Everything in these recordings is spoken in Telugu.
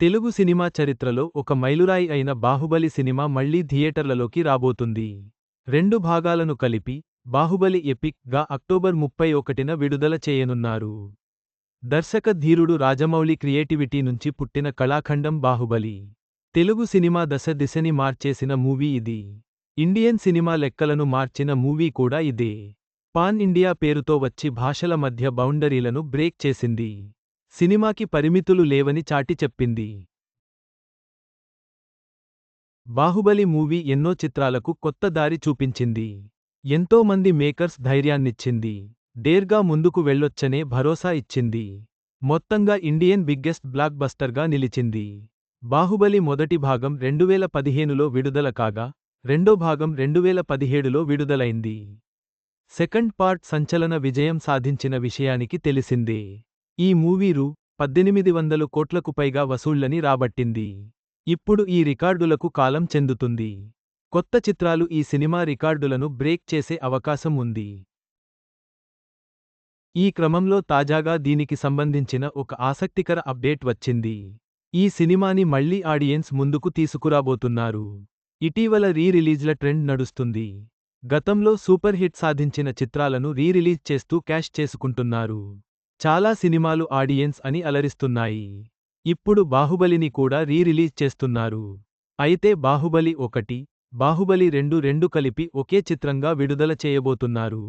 తెలుగు సినిమా చరిత్రలో ఒక మైలురాయి అయిన బాహుబలి సినిమా మళ్ళీ థియేటర్లలోకి రాబోతుంది. రెండు భాగాలను కలిపి బాహుబలి ఎపిక్గా అక్టోబర్ ముప్పై ఒకటిన విడుదల చేయనున్నారు. దర్శక ధీరుడు రాజమౌళి క్రియేటివిటీ నుంచి పుట్టిన కళాఖండం బాహుబలి. తెలుగు సినిమా దశ దిశని మార్చేసిన మూవీ ఇది. ఇండియన్ సినిమా లెక్కలను మార్చిన మూవీ కూడా ఇదే. పాన్ ఇండియా పేరుతో వచ్చి భాషల మధ్య బౌండరీలను బ్రేక్ చేసింది. సినిమాకి పరిమితులు లేవని చాటి చెప్పింది. బాహుబలి మూవీ ఎన్నో చిత్రాలకు కొత్త దారి చూపించింది. ఎంతో మంది మేకర్స్ ధైర్యాన్నిచ్చింది. డేర్గా ముందుకు వెళ్ళొచ్చనే భరోసా ఇచ్చింది. మొత్తంగా ఇండియన్ బిగ్గెస్ట్ బ్లాక్ బస్టర్గా నిలిచింది. బాహుబలి మొదటి భాగం రెండువేల పదిహేనులో విడుదల కాగా రెండో భాగం రెండువేల పదిహేడులో విడుదలైంది. సెకండ్ పార్ట్ సంచలన విజయం సాధించిన విషయానికి తెలిసిందే. ఈ మూవీ రూ పద్దెనిమిది వందలు కోట్లకు పైగా వసూళ్ళని రాబట్టింది. ఇప్పుడు ఈ రికార్డులకు కాలం చెందుతుంది. కొత్త చిత్రాలు ఈ సినిమా రికార్డులను బ్రేక్ చేసే అవకాశం ఉంది. ఈ క్రమంలో తాజాగా దీనికి సంబంధించిన ఒక ఆసక్తికర అప్డేట్ వచ్చింది. ఈ సినిమాని మళ్ళీ ఆడియన్స్ ముందుకు తీసుకురాబోతున్నారు. ఇటీవల రీ రిలీజ్ల ట్రెండ్ నడుస్తుంది. గతంలో సూపర్ హిట్ సాధించిన చిత్రాలను రీ రిలీజ్ చేస్తూ క్యాష్ చేసుకుంటున్నారు. చాలా సినిమాలు ఆడియన్స్ అని అలరిస్తున్నాయి. ఇప్పుడు బాహుబలిని కూడా రీ రిలీజ్ చేస్తున్నారు. అయితే బాహుబలి ఒకటి బాహుబలి రెండు రెండు కలిపి ఒకే చిత్రంగా విడుదల చేయబోతున్నారు.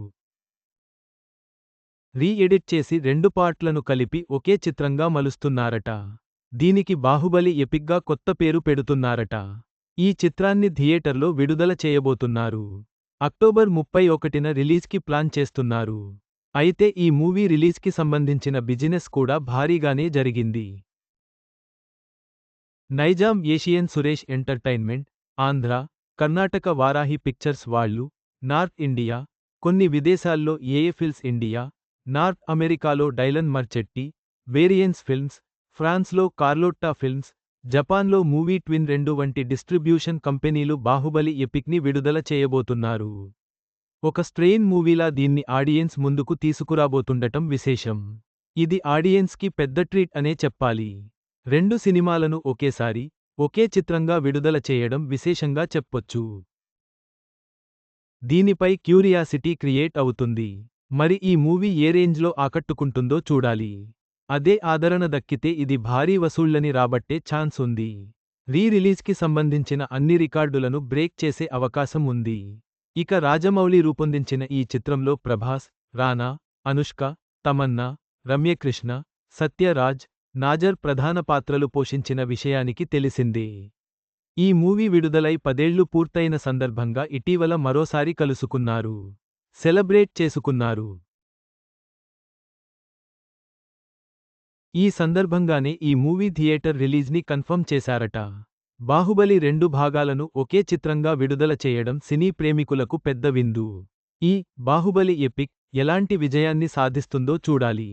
రీ ఎడిట్ చేసి రెండు పార్ట్లను కలిపి ఒకే చిత్రంగా మలుస్తున్నారట. దీనికి బాహుబలి ఎపిగ్గా కొత్త పేరు పెడుతున్నారట. ఈ చిత్రాన్ని థియేటర్లో విడుదల చేయబోతున్నారు. అక్టోబర్ ముప్పై ఒకటిన రిలీజ్కి ప్లాన్ చేస్తున్నారు. అయితే ఈ మూవీ రిలీజ్కి సంబంధించిన బిజినెస్ కూడా భారీగానే జరిగింది. Nizam Asian Suresh entertainment Andhra Karnataka Varahi pictures వాళ్ళు నార్త్ ఇండియా కొన్ని విదేశాల్లో ఏఎఫిల్స్ ఇండియా నార్త్ అమెరికాలో డైలన్ మర్చెట్టి వేరియన్స్ ఫిల్మ్స్ ఫ్రాన్స్లో కార్లోట్టా ఫిల్మ్స్ జపాన్లో మూవీ ట్విన్ రెండు వంటి డిస్ట్రిబ్యూషన్ కంపెనీలు బాహుబలి ఎపిక్ని విడుదల చేయబోతున్నారు. ఒక స్ట్రెయిన్ మూవీలా దీన్ని ఆడియన్స్ ముందుకు తీసుకురాబోతుండటం విశేషం. ఇది ఆడియన్స్కి పెద్ద ట్రీట్ అనే చెప్పాలి. రెండు సినిమాలను ఒకేసారి ఒకే చిత్రంగా విడుదల చేయడం విశేషంగా చెప్పొచ్చు. దీనిపై క్యూరియాసిటీ క్రియేట్ అవుతుంది. మరి ఈ మూవీ ఏ రేంజ్లో ఆకట్టుకుంటుందో చూడాలి. అదే ఆదరణ దక్కితే ఇది భారీ వసూళ్ళని రాబట్టే ఛాన్స్ ఉంది. రీ రిలీజ్కి సంబంధించిన అన్ని రికార్డులను బ్రేక్ చేసే అవకాశం ఉంది. ఇక రాజమౌళి రూపొందించిన ఈ చిత్రంలో ప్రభాస్ రానా అనుష్క తమన్నా రమ్యకృష్ణ సత్యరాజ్ నాజర్ ప్రధాన పాత్రలు పోషించిన విషయానికి తెలిసింది. ఈ మూవీ విడుదలై పదేళ్ళు పూర్తయిన సందర్భంగా ఇటీవల మరోసారి కలుసుకున్నారు. సెలబ్రేట్ చేసుకున్నారు. ఈ సందర్భంగానే ఈ మూవీ థియేటర్ రిలీజ్ని కన్ఫర్మ్ చేశారట. బాహుబలి రెండు భాగాలను ఒకే చిత్రంగా విడుదల చేయడం సినీ ప్రేమికులకు పెద్ద విందు. ఈ బాహుబలి ఎపిక్ ఎలాంటి విజయాన్ని సాధిస్తుందో చూడాలి.